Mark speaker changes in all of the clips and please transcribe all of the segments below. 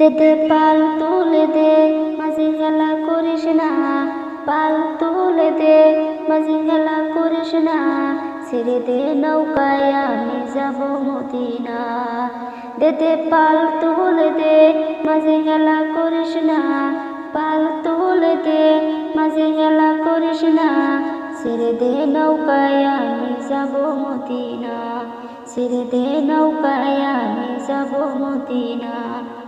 Speaker 1: দে দে পাল তুলে দে, মাঝি খেলা করিস না। পাল তুলে দে, মাঝি খেলা করিস না। ছেড়ে দে নৌকায়, আমি যাব মদিনা। দে দে পাল তুলে দে, মাঝি খেলা করিস না। পাল তুলে দে, মাঝি খেলা করিস না। ছেড়ে দে নৌকায়, আমি যাব মদিনা। ছেড়ে দে নৌকায়, আমি যাব মদিনা।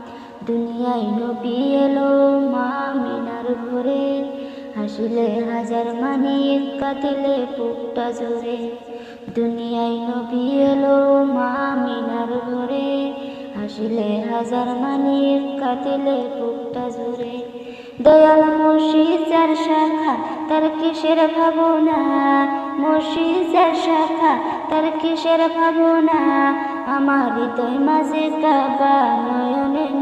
Speaker 1: দুনিয়ায় নবী এলো মা মিনার ঘরে হাসিলে হাজার মানি কাঁদিলে বুকটা জোরে। দুনিয়ায় নবী এলো মা মিনার ঘরে হাসিলে হাজার মানি কাঁদিলে বুকটা জোরে। দয়াল মসজিদের শাখা, তার কিসের ভাবনা? মসজিদের শাখা, তার কিসের ভাবনা? আমার হৃদয় মাঝে কাবা নয়নে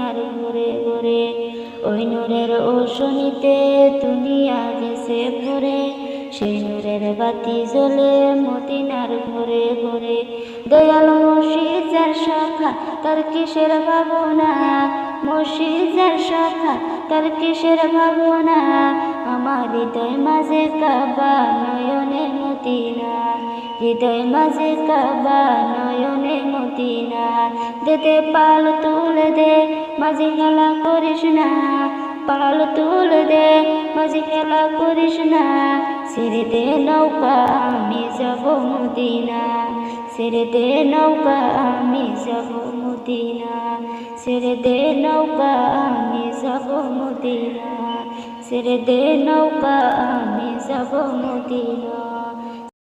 Speaker 1: ওই নূরের ওষনিতে দুনিয়া গেছে ভরে সেই নূরের বাতি জ্বলে মদিনার ঘরে ঘরে দয়াল মসজিদের শাখা, তার কিসের ভাবনা? মসজিদের শাখা, তার কিসের ভাবনা? আমার হৃদয় মাঝে কাবা নয়নে মদিনা হৃদয় মাঝে কাবা নয়নে মদিনা। দেতে পাল তুলে দে, মাঝে খেলা করিস না। পাল তুলে দে, মাঝে খেলা করিস না। ছেড়ে দে নৌকা, আমি যাব মদিনা। ছেড়ে দে নৌকা, আমি যাব মদিনা। ছেড়ে দে নৌকা, আমি যাব মদিনা। ছেড়ে দে নৌকা, আমি যাব মদিনা।